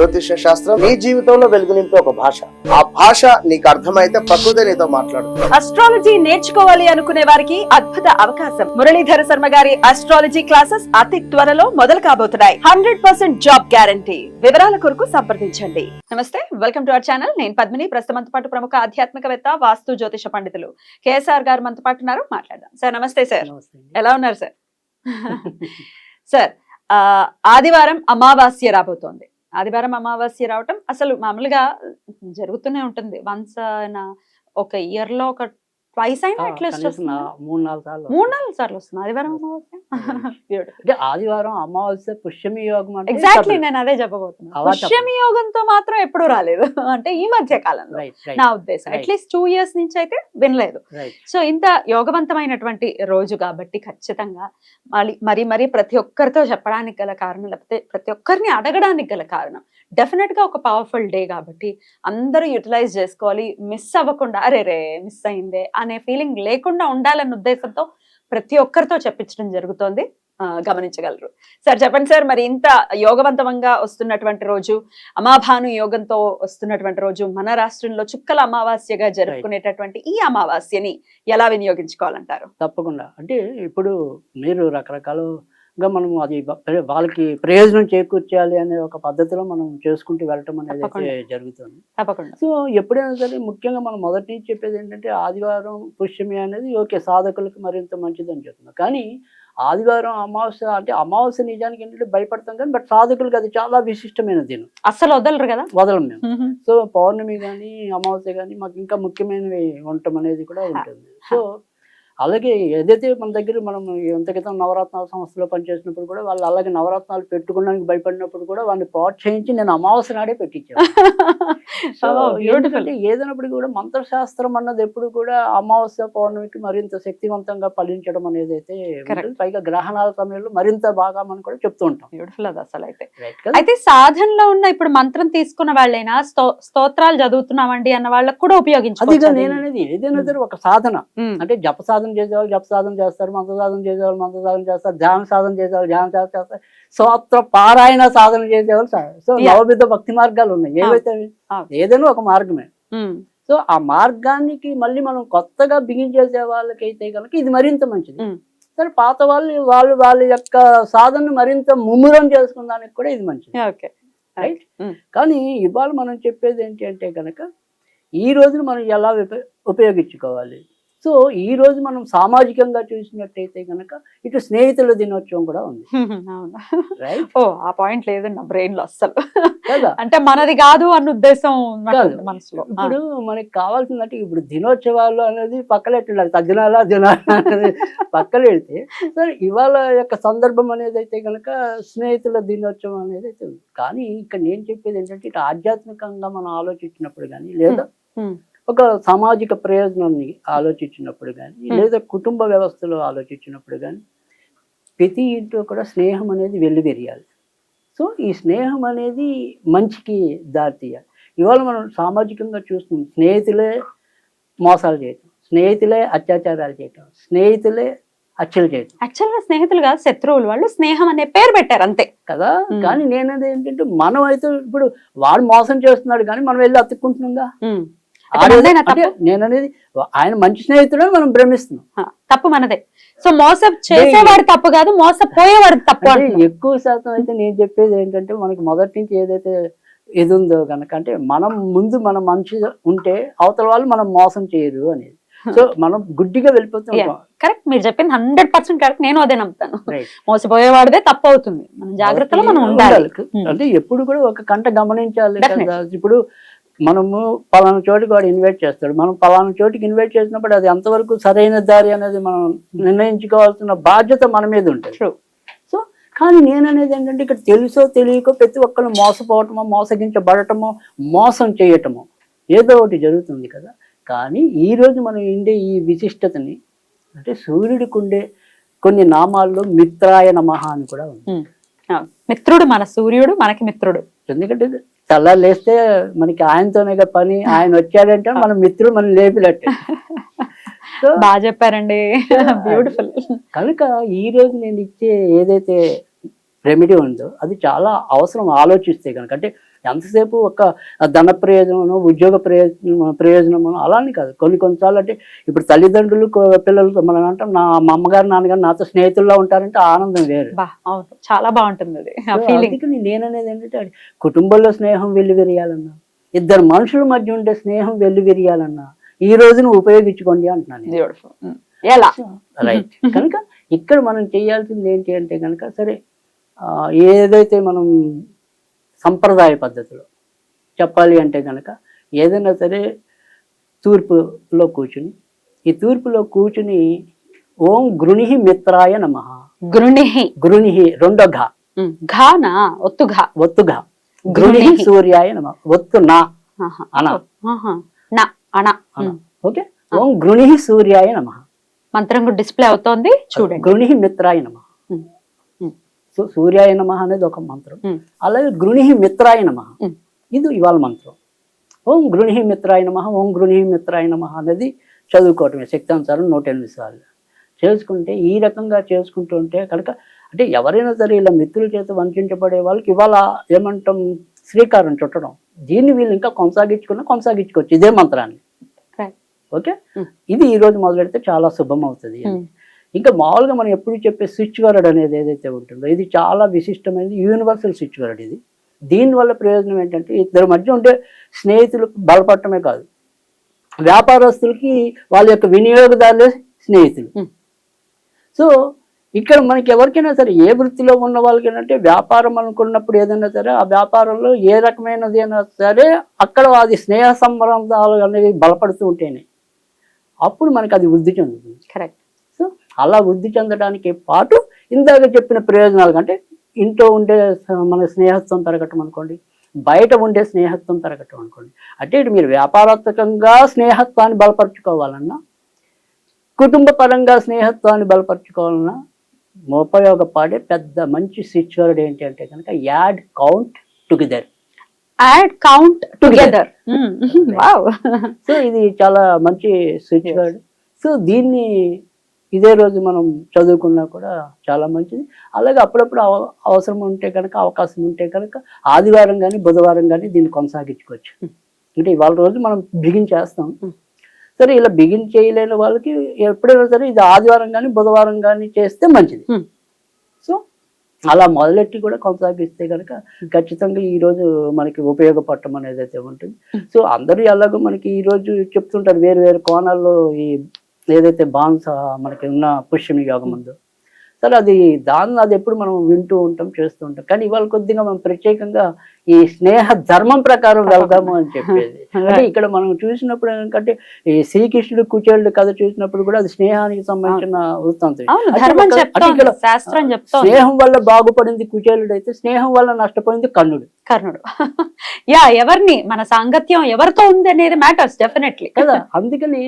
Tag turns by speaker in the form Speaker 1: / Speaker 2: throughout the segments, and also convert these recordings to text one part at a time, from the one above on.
Speaker 1: జ్యోతిష్య శాస్త్రం నీ జీవితంలో వెలుగునింపే ఒక భాష. ఆ భాష నీకు అర్థమైతే ప్రకృతి నీతో మాట్లాడుతుంది
Speaker 2: అస్ట్రాలజీ నేర్చుకోవాలి అనుకునే వారికి అద్భుత అవకాశం. మురళీధర శర్మ గారి అస్ట్రాలజీ క్లాసెస్ అతి త్వరలో మొదలు కాబోతున్నాయి. హండ్రెడ్ పర్సెంట్ జాబ్ గ్యారంటీ వివరాల కొరకు సంప్రదించండి. నమస్తే వెల్కమ్ టు అవర్ ఛానల్ నేను పద్మిని. ప్రస్తుతం పాటు ప్రముఖ ఆధ్యాత్మికవేత్త వాస్తు జ్యోతిష పండితులు కేఎస్ఆర్ గారు మనతో పాటు ఉన్నారు. మాట్లాడదాం. సార్ నమస్తే సార్. ఎలా ఉన్నారు సార్? సార్ ఆదివారం అమావాస్య రాబోతోంది. ఆదివారం అమావాస్య రావటం అసలు మామూలుగా జరుగుతూనే ఉంటుంది. వన్స్ ఒక ఇయర్లో ఒక ట్వైస్ అయినా అట్లీస్ట్
Speaker 3: మూడు నాలుగు సార్లు
Speaker 2: మూడు నాలుగు సార్లు వస్తుంది. ఆదివారం అమావాస్య.
Speaker 3: అంటే ఆదివారం అమావాస్య పుష్యమి యోగం అంటే
Speaker 2: ఎగ్జాక్ట్లీ నేను అదే చెప్పబోతున్నా.
Speaker 3: అలా
Speaker 2: పుష్యమి యోగంతో మాత్రం ఎప్పుడు రాలేదు. అంటే ఈ మధ్య కాలంలో. నా ఉద్దేశం. అట్లీస్ట్ టూ ఇయర్స్ నుంచి అయితే వినలేదు. సో ఇంత యోగవంతమైనటువంటి రోజు కాబట్టి ఖచ్చితంగా మళ్ళీ మరి మరి ప్రతి ఒక్కరితో చెప్పడానికి గల కారణం లేకపోతే ప్రతి ఒక్కరిని అడగడానికి గల కారణం డెఫినెట్గా ఒక పవర్ఫుల్ డే కాబట్టి అందరూ యూటిలైజ్ చేసుకోవాలి. మిస్ అవ్వకుండా అరే రే మిస్ అయిందే అనే ఫీలింగ్ లేకుండా ఉండాలన్న ఉద్దేశంతో ప్రతి ఒక్కరితో చెప్పించడం జరుగుతోంది. ఆ, గమనించగలరు. సార్ చెప్పండి సార్ మరి ఇంత యోగవంతంగా వస్తున్నటువంటి రోజు అమాభాను యోగంతో వస్తున్నటువంటి రోజు మన రాష్ట్రంలో చుక్కల అమావాస్యగా జరుపుకునేటటువంటి ఈ అమావాస్యని ఎలా వినియోగించుకోవాలంటారు?
Speaker 3: తప్పకుండా. అంటే ఇప్పుడు మీరు రకరకాలుగా మనం అది వాళ్ళకి ప్రయోజనం చేకూర్చాలి అనే ఒక పద్ధతిలో మనం చేసుకుంటూ వెళ్ళటం అనేది. జరుగుతుంది.
Speaker 2: తప్పకుండా.
Speaker 3: సో ఎప్పుడైనా సరే ముఖ్యంగా మనం మొదటి నుంచి చెప్పేది ఏంటంటే ఆదివారం పుష్యమి అనేది ఓకే సాధకులకు మరింత మంచిదని చెప్తున్నాం. కానీ ఆదివారం అమావాస్య అంటే అమావాస్య నిజానికి ఏంటంటే భయపడతాం కానీ బట్ సాధకులకు అది చాలా విశిష్టమైన దినం.
Speaker 2: అస్సలు వదలరు కదా?
Speaker 3: వదలం మేము. సో పౌర్ణమి కానీ అమావాస్య కానీ మాకు ఇంకా ముఖ్యమైనవి ఉండటం అనేది కూడా ఉంటుంది. సో అలాగే ఏదైతే మన దగ్గర మనం ఎంత క్రితం నవరత్నాల సంస్థలో పనిచేసినప్పుడు కూడా వాళ్ళు అలాగే నవరత్నాలు పెట్టుకోవడానికి భయపడినప్పుడు కూడా వాళ్ళని ప్రోత్సహించి నేను అమావాస్య నాడే పెట్టించాను ఏదైనప్పుడు కూడా మంత్రశాస్త్రం అన్నది ఎప్పుడు కూడా అమావాస్య పౌర్ణమికి మరింత శక్తివంతంగా ఫలించడం అనేది అయితే. పైగా గ్రహణాల సమయంలో మరింత బాగా మనం కూడా చెప్తూ ఉంటాం.
Speaker 2: బ్యూటిఫుల్ అది అసలు అయితే. అయితే సాధనలో ఉన్న ఇప్పుడు మంత్రం తీసుకున్న వాళ్ళైనా స్తో- స్తోత్రాలు చదువుతున్నామండి అన్న వాళ్ళకు కూడా ఉపయోగించుకోవచ్చు
Speaker 3: నేను అనేది ఏదైనా సరే ఒక సాధన. అంటే జప సాధన చేసేవాళ్ళు జప సాధన చేస్తారు మంత్ర సాధన చేసేవాళ్ళు మంత్ర సాధన చేస్తారు ధ్యాన సాధన చేసేవాళ్ళు ధ్యాన సాధన చేస్తారు. స్తోత్ర పారాయణ సాధన చేసేవాళ్ళు సా-. నవవిధ భక్తి మార్గాలు ఉన్నాయి. ఏవైతే. ఏదైనా ఒక మార్గమే. సో ఆ మార్గానికి మళ్ళీ మనం కొత్తగా బిగిన్ చేసే వాళ్ళకైతే కనుక ఇది మరింత మంచిది. సరే పాత వాళ్ళు వాళ్ళు వాళ్ళ యొక్క సాధన మరింత ముమ్మురం చేసుకున్నానికి కూడా ఇది మంచిది.
Speaker 2: ఓకే.
Speaker 3: రైట్. కానీ ఇవాళ మనం చెప్పేది ఏంటి అంటే కనుక ఈ రోజును మనం ఎలా ఉప- ఉపయోగించుకోవాలి? సో ఈ రోజు మనం సామాజికంగా చూసినట్టయితే కనుక ఇటు స్నేహితుల దినోత్సవం కూడా ఉంది. రైట్
Speaker 2: ఓ ఆ పాయింట్ లేదు నా బ్రెయిన్లో అస్సలు.
Speaker 3: కదా?
Speaker 2: అంటే మనది కాదు అన్న ఉద్దేశం. మనసులో.
Speaker 3: ఇప్పుడు మనకి కావాల్సిందంటే ఇప్పుడు దినోత్సవాలు అనేది పక్కలెట్టాలి తగ్గినాలా దినాలా అనేది పక్కలెడితే సరే ఇవాళ యొక్క సందర్భం అనేది అయితే కనుక స్నేహితుల దినోత్సవం అనేది అయితే ఉంది. కానీ ఇక్కడ నేను చెప్పేది ఏంటంటే ఇటు ఆధ్యాత్మికంగా మనం ఆలోచించినప్పుడు కానీ లేదా ఒక సామాజిక ప్రయోజనాన్ని ఆలోచించినప్పుడు కానీ. లేదా కుటుంబ వ్యవస్థలో ఆలోచించినప్పుడు కానీ ప్రతి ఇంట్లో కూడా స్నేహం అనేది వెల్లివెరియాలి. సో ఈ స్నేహం అనేది మంచికి దారితీయాలి. ఇవాళ మనం సామాజికంగా చూస్తున్నాం స్నేహితులే మోసాలు చేయటం స్నేహితులే అత్యాచారాలు చేయటం స్నేహితులే హత్యలు చేయటం.
Speaker 2: యాక్చువల్గా స్నేహితులు కాదు శత్రువులు. వాళ్ళు స్నేహం అనే పేరు పెట్టారు అంతే.
Speaker 3: కదా. కానీ నేనది ఏంటంటే మనం అయితే ఇప్పుడు వాడు మోసం చేస్తున్నాడు కానీ మనం వెళ్ళి అతుక్కుంటున్నాగా.
Speaker 2: తప్పు?
Speaker 3: నేననేది ఆయన మంచి స్నేహితుడు మనం భ్రమిస్తున్నాం.
Speaker 2: తప్పు మనదే. సో మోసం చేసేవాడు తప్పు కాదు మోసపోయేవాడు తప్పు.
Speaker 3: ఎక్కువ శాతం అయితే నేను చెప్పేది ఏంటంటే మనకి మొదటి నుంచి ఏదైతే ఇది ఉందో కనుక అంటే మనం ముందు మనం మంచి ఉంటే అవతల వాళ్ళు మనం మోసం చేయరు అనేది. సో మనం గుడ్డిగా వెళ్ళిపోతాం
Speaker 2: Yeah. కరెక్ట్ మీరు చెప్పింది హండ్రెడ్ పర్సెంట్ కరెక్ట్ నేను అదే నమ్ముతాను. మోసపోయేవాడిదే తప్పు అవుతుంది. మన జాగ్రత్తలో మనం ఉండాలి. Hmm.
Speaker 3: అంటే ఎప్పుడు కూడా ఒక కంట గమనించాలి ఇప్పుడు మనము పలానా చోటికి వాడు ఇన్వైట్ చేస్తాడు మనం పలానా చోటికి ఇన్వైట్ చేసినప్పుడు అది ఎంతవరకు సరైన దారి అనేది మనం నిర్ణయించుకోవాల్సిన బాధ్యత మన మీద ఉంటుంది. సో కానీ నేను అనేది ఏంటంటే ఇక్కడ తెలుసో తెలియకో ప్రతి ఒక్కరు మోసపోవటమో మోసగించబడటమో మోసం చేయటమో ఏదో ఒకటి జరుగుతుంది కదా కానీ ఈ రోజు మనం ఉండే ఈ విశిష్టతని అంటే సూర్యుడికి ఉండే కొన్ని నామాల్లో మిత్రాయ నమః అని కూడా ఉంది.
Speaker 2: అవును. మిత్రుడు మన సూర్యుడు మనకి మిత్రుడు
Speaker 3: ఎందుకంటే తెల్ల లేస్తే మనకి ఆయనతోనే పని ఆయన వచ్చాడంటే మన మిత్రుడు మనం లేపినట్టే.
Speaker 2: బాగా చెప్పారండి. బ్యూటిఫుల్
Speaker 3: కనుక ఈ రోజు నేను ఇచ్చే ఏదైతే రెమెడీ ఉందో అది చాలా అవసరం ఆలోచిస్తే కనుక అంటే ఎంతసేపు ఒక ధన ప్రయోజనము ఉద్యోగ ప్రయోజనం ప్రయోజనము అలానే కాదు. కొన్ని కొన్నిసార్లు అంటే ఇప్పుడు తల్లిదండ్రులు పిల్లలతో మనం అంటాం నా మా అమ్మగారు నాన్నగారు నాతో స్నేహితుల్లా ఉంటారంటే ఆనందం వేరు.
Speaker 2: చాలా బాగుంటుంది అది
Speaker 3: నేననేది ఏంటంటే కుటుంబంలో స్నేహం వెళ్ళి విరియాలన్నా ఇద్దరు మనుషుల మధ్య ఉండే స్నేహం వెళ్ళి విరియాలన్నా ఈ రోజును ఉపయోగించుకోండి అంటున్నాను
Speaker 2: ఎలా?
Speaker 3: రైట్. కనుక ఇక్కడ మనం చేయాల్సింది ఏంటి అంటే కనుక సరే ఏదైతే మనం సంప్రదాయ పద్ధతిలో. చెప్పాలి అంటే కనుక ఏదైనా సరే తూర్పులో కూర్చుని ఈ తూర్పులో కూర్చుని ఓం గృణి మిత్రాయ నమ.
Speaker 2: గృణిహి.
Speaker 3: గృణి రెండో ఘ.
Speaker 2: ఘానా ఒత్తు ఘా.
Speaker 3: ఒత్తు ఘ గృణి
Speaker 2: గృణిః.
Speaker 3: సూర్యాయ నమ. ఒత్తు నా. అన.
Speaker 2: నా
Speaker 3: అన. ఓకే? ఓం గృణి సూర్యాయ నమ.
Speaker 2: మంత్రం డిస్ప్లే అవుతోంది. చూడండి.
Speaker 3: గృణి మిత్రాయ నమ. సో సూర్యాయ నమ అనేది ఒక మంత్రం. అలాగే గృణి మిత్రాయ నమ. ఇది ఇవాళ మంత్రం ఓం గృణి మిత్రాయ నమ ఓం గృణి మిత్రాయ నమ అనేది చదువుకోవటమే శక్తానుసారం నూట ఎనిమిది సార్లు చేసుకుంటే ఈ రకంగా చేసుకుంటూ ఉంటే కనుక అంటే ఎవరైనా సరే ఇలా మిత్రుల చేత వంచబడే వాళ్ళకి ఇవాళ ఏమంటాం శ్రీకారం చుట్టడం దీన్ని వీళ్ళు ఇంకా కొనసాగించుకున్నా కొనసాగించుకోవచ్చు ఇదే మంత్రాన్ని. ఓకే. ఇది ఈ రోజు మొదలెడితే చాలా శుభం అవుతుంది. ఇంకా మామూలుగా మనం ఎప్పుడు చెప్పే స్విచ్ వర్డ్ అనేది ఏదైతే ఉంటుందో ఇది చాలా విశిష్టమైనది యూనివర్సల్ స్విచ్ వర్డ్ ఇది. దీనివల్ల ప్రయోజనం ఏంటంటే ఇద్దరి మధ్య ఉండే స్నేహితులు బలపడటమే కాదు. వ్యాపారస్తులకి వాళ్ళ యొక్క వినియోగదారులే స్నేహితులు. సో ఇక్కడ మనకి ఎవరికైనా సరే ఏ వృత్తిలో ఉన్న వాళ్ళకి ఏంటంటే వ్యాపారం అనుకున్నప్పుడు ఏదైనా సరే ఆ వ్యాపారంలో ఏ రకమైనది అయినా సరే అక్కడ అది స్నేహ సంబంధాలు అనేవి బలపడుతూ ఉంటేనే అప్పుడు మనకి అది వృద్ధి చెందుతుంది.
Speaker 2: కరెక్ట్
Speaker 3: అలా వృద్ధి చెందడానికి పాటు ఇందాక చెప్పిన ప్రయోజనాలు అంటే ఇంట్లో ఉండే మన స్నేహత్వం పెరగటం అనుకోండి బయట ఉండే స్నేహత్వం పెరగటం అనుకోండి. అంటే ఇటు మీరు వ్యాపారాత్మకంగా స్నేహత్వాన్ని బలపరుచుకోవాలన్నా కుటుంబ పరంగా స్నేహత్వాన్ని బలపరుచుకోవాలన్నా ఉపయోగపడే పెద్ద మంచి స్విచ్ వర్డ్ ఏంటి అంటే కనుక add count together.
Speaker 2: Add count together. Wow.
Speaker 3: So ఇది చాలా మంచి స్విచ్ వర్డ్ సో దీన్ని ఇదే రోజు మనం చదువుకున్నా కూడా చాలా మంచిది. అలాగే అప్పుడప్పుడు అవ- అవసరం ఉంటే కనుక అవకాశం ఉంటే కనుక ఆదివారం కానీ బుధవారం కానీ దీన్ని కొనసాగించుకోవచ్చు. అంటే ఇవాళ రోజు మనం బిగిన్ చేస్తాం. సరే ఇలా బిగిన్ చేయలేని వాళ్ళకి ఎప్పుడైనా సరే ఇది ఆదివారం కానీ బుధవారం కానీ చేస్తే మంచిది. సో అలా మొదలెట్టి కూడా కొనసాగిస్తే కనుక ఖచ్చితంగా ఈ రోజు మనకి ఉపయోగపడటం అనేది అయితే ఉంటుంది. సో అందరూ ఎలాగో మనకి ఈ రోజు చెప్తుంటారు వేరు వేరు కోణాల్లో ఈ ఏదైతే బాన్స్ మనకి ఉన్న పుష్యమి యోగం ఉందో సరే అది దాన్ని అది ఎప్పుడు మనం వింటూ ఉంటాం చేస్తూ ఉంటాం. కానీ ఇవాళ కొద్దిగా మనం ప్రత్యేకంగా ఈ స్నేహ ధర్మం ప్రకారం వెళ్దాము అని చెప్పేది. అంటే ఇక్కడ మనం చూసినప్పుడు ఏంటంటే ఈ శ్రీకృష్ణుడు కుచేలుడు కథ చూసినప్పుడు కూడా అది స్నేహానికి సంబంధించిన వృత్తాంతం. స్నేహం వల్ల బాగుపడింది కుచేలుడు అయితే స్నేహం వల్ల నష్టపోయింది కర్ణుడు.
Speaker 2: కర్ణుడు. యా ఎవరిని మన సాంగత్యం ఎవరితో ఉంది అనేది మ్యాటర్స్ డెఫినెట్లీ
Speaker 3: కదా అందుకని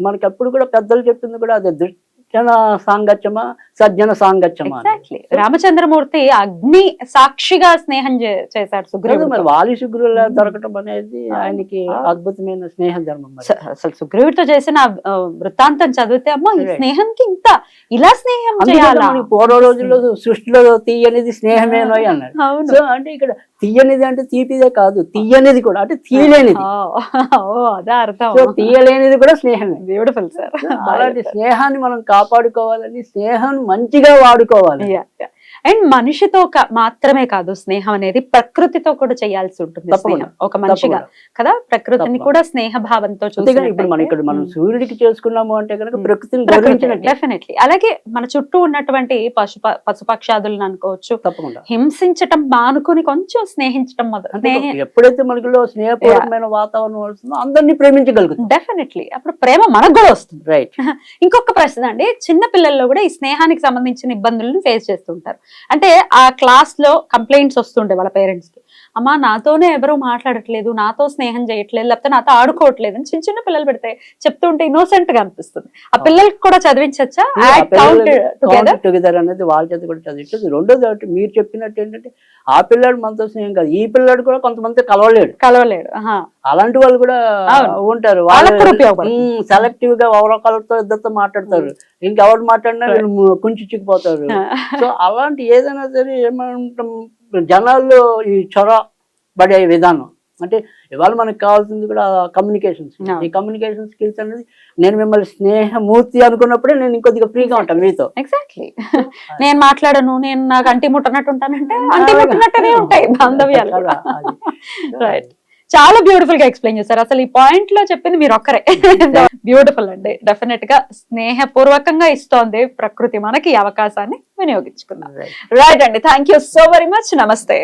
Speaker 3: మనకి అప్పుడు కూడా పెద్దలు చెప్పింది కూడా అదే దుర్జన సాంగత్యమా సజ్జన సాంగత్యమా.
Speaker 2: ఎగ్జాక్ట్లీ రామచంద్రమూర్తి అగ్ని సాక్షిగా స్నేహం చేశాడు సుగ్రీవుడు
Speaker 3: మరి వాలి శుగ్రుల దొరకటం అనేది ఆయనకి అద్భుతమైన స్నేహ ధర్మం.
Speaker 2: అసలు సుగ్రీవుడితో చేసిన వృత్తాంతం చదివితే అమ్మా ఈ. స్నేహంకి ఇంత ఇలా స్నేహం
Speaker 3: పూర్వ రోజుల్లో సృష్టిలో తీయనిది స్నేహమేనో అన్నాడు. సో అంటే ఇక్కడ తీయనిది అంటే తీపిదే కాదు తీయనిది కూడా అంటే తీయలేనిది. తీయలేనిది కూడా స్నేహమే.
Speaker 2: బ్యూటిఫుల్ సార్
Speaker 3: అలాంటి స్నేహాన్ని మనం కాపాడుకోవాలని స్నేహం మంచిగా వాడుకోవాలి.
Speaker 2: అండ్ మనిషితో మాత్రమే కాదు స్నేహం అనేది ప్రకృతితో కూడా చేయాల్సి ఉంటుంది
Speaker 3: తప్పకుండా.
Speaker 2: స్నేహం. ఒక మనిషిగా. కదా? ప్రకృతిని. కూడా స్నేహ భావంతో
Speaker 3: ఇప్పుడు మనం ఇక్కడ మనం సూర్యుడికి చేసుకున్నాము అంటే కనుక ప్రకృతిని గౌరవించినట్టు.
Speaker 2: డెఫినెట్లీ అలాగే మన చుట్టూ ఉన్నటువంటి పశు పశుపక్షాదులను అనుకోవచ్చు.
Speaker 3: తప్పకుండా.
Speaker 2: హింసించటం మానుకుని కొంచెం స్నేహించటం
Speaker 3: ఎప్పుడైతే మనకిలో స్నేహపూర్వకమైన వాతావరణం వస్తుందో అందరినీ ప్రేమించగలుగుతాం.
Speaker 2: డెఫినెట్లీ అప్పుడు ప్రేమ మనకు కూడా వస్తుంది.
Speaker 3: రైట్
Speaker 2: ఇంకొక ప్రశ్న అండి. చిన్న పిల్లల్లో కూడా ఈ స్నేహానికి సంబంధించిన ఇబ్బందులను ఫేస్ చేస్తుంటారు అంటే ఆ క్లాస్లో కంప్లైంట్స్ వస్తుండే వాళ్ళ పేరెంట్స్కి. అమ్మా నాతోనే ఎవరు మాట్లాడట్లేదు నాతో స్నేహం చేయట్లేదు లేకపోతే నాతో ఆడుకోవట్లేదు అని చిన్న చిన్న పిల్లలు పెడితే చెప్తుంటే ఇన్నోసెంట్గా అనిపిస్తుంది. ఆ పిల్లలకి కూడా చదివించచ్చా? టుగెదర్
Speaker 3: అనేది వాళ్ళ చేత కూడా చదివించదు రెండోది ఒకటి మీరు చెప్పినట్టు ఏంటంటే ఆ పిల్లాడు మనతో స్నేహం కాదు. ఈ పిల్లాడు కూడా కొంతమంది కలవలేడు.
Speaker 2: కలవలేడు.
Speaker 3: అలాంటి వాళ్ళు కూడా. ఉంటారు.
Speaker 2: ఉపయోగపడుతుంది.
Speaker 3: సెలెక్టివ్గా ఒకరితో ఇద్దరితో మాట్లాడతారు. ఇంకెవరు మాట్లాడినా. వీళ్ళు కుంచుకుపోతారు సో అలాంటి ఏదైనా సరే ఏమంటాం జనాల్లో ఈ చొర పడే విధానం. అంటే ఇవాళ మనకు కావాల్సింది కూడా కమ్యూనికేషన్
Speaker 2: Yeah.
Speaker 3: ఈ కమ్యూనికేషన్ స్కిల్స్ అనేది నేను మిమ్మల్ని స్నేహమూర్తి అనుకున్నప్పుడే నేను ఇంకొద్దిగా ఫ్రీగా ఉంటాను మీతో.
Speaker 2: ఎగ్జాక్ట్లీ నేను మాట్లాడను నేను నాకు అంటి ముట్టనట్టు ఉంటానంటే అంటి ముట్టనట్టునే ఉంటాయి బాంధవ్యాలు. రైట్ చాలా బ్యూటిఫుల్గా ఎక్స్ప్లెయిన్ చేశారు. అసలు ఈ పాయింట్లో చెప్పింది మీరు ఒక్కరే. బ్యూటిఫుల్ అండి. డెఫినెట్గా స్నేహపూర్వకంగా ఇస్తోంది ప్రకృతి మనకి ఈ అవకాశాన్ని వినియోగించుకుందాం.
Speaker 3: Right.
Speaker 2: రైట్ అండి. Thank you so very much నమస్తే.